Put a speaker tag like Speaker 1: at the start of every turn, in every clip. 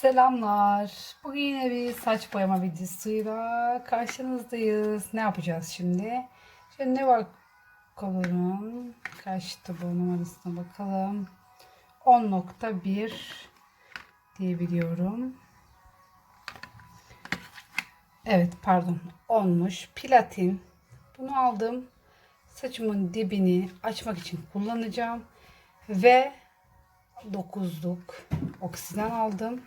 Speaker 1: Selamlar. Bugün yine bir saç boyama videosuyla karşınızdayız. Ne yapacağız şimdi? Şimdi ne var kolunun? Kaçtı bu numarasına bakalım. 10.1 diye biliyorum. Evet pardon 10'muş. Platin. Bunu aldım. Saçımın dibini açmak için kullanacağım. Ve 9'luk oksiden aldım.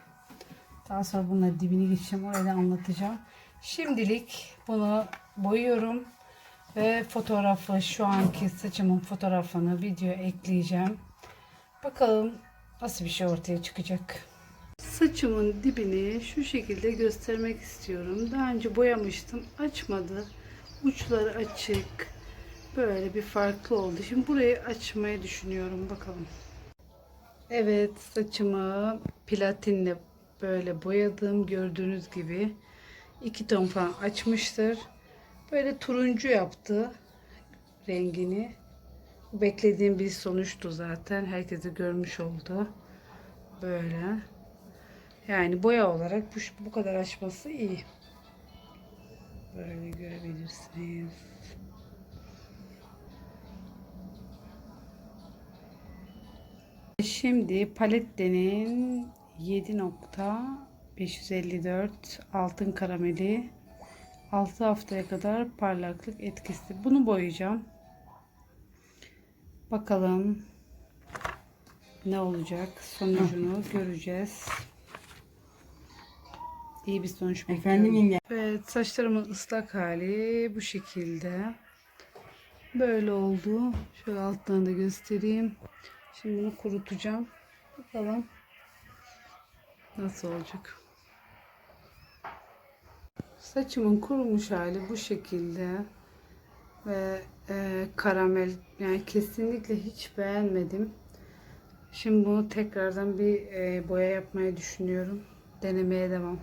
Speaker 1: Daha sonra bunları dibini geçeceğim. Orada anlatacağım. Şimdilik bunu boyuyorum. Ve fotoğrafı şu anki saçımın fotoğrafını videoya ekleyeceğim. Bakalım nasıl bir şey ortaya çıkacak. Saçımın dibini şu şekilde göstermek istiyorum. Daha önce boyamıştım. Açmadı. Uçları açık. Böyle bir farklı oldu. Şimdi burayı açmayı düşünüyorum. Bakalım. Evet saçımı platinle böyle boyadım. Gördüğünüz gibi iki ton falan açmıştır. Böyle turuncu yaptı rengini. Beklediğim bir sonuçtu zaten. Herkese görmüş oldu. Böyle. Yani boya olarak bu, bu kadar açması iyi. Böyle görebilirsiniz. Şimdi palettenin 7.554 altın karameli 6 haftaya kadar parlaklık etkisi. Bunu boyayacağım. Bakalım ne olacak sonucunu göreceğiz. İyi bir sonuç bekliyorum.
Speaker 2: Efendim yenge.
Speaker 1: Evet saçlarımın ıslak hali bu şekilde. Böyle oldu. Şöyle alttan da göstereyim. Şimdi bunu kurutacağım. Bakalım nasıl olacak. Saçımın kurumuş hali bu şekilde. Ve e, karamel yani kesinlikle hiç beğenmedim. Şimdi bunu tekrardan bir e, boya yapmayı düşünüyorum. Denemeye devam.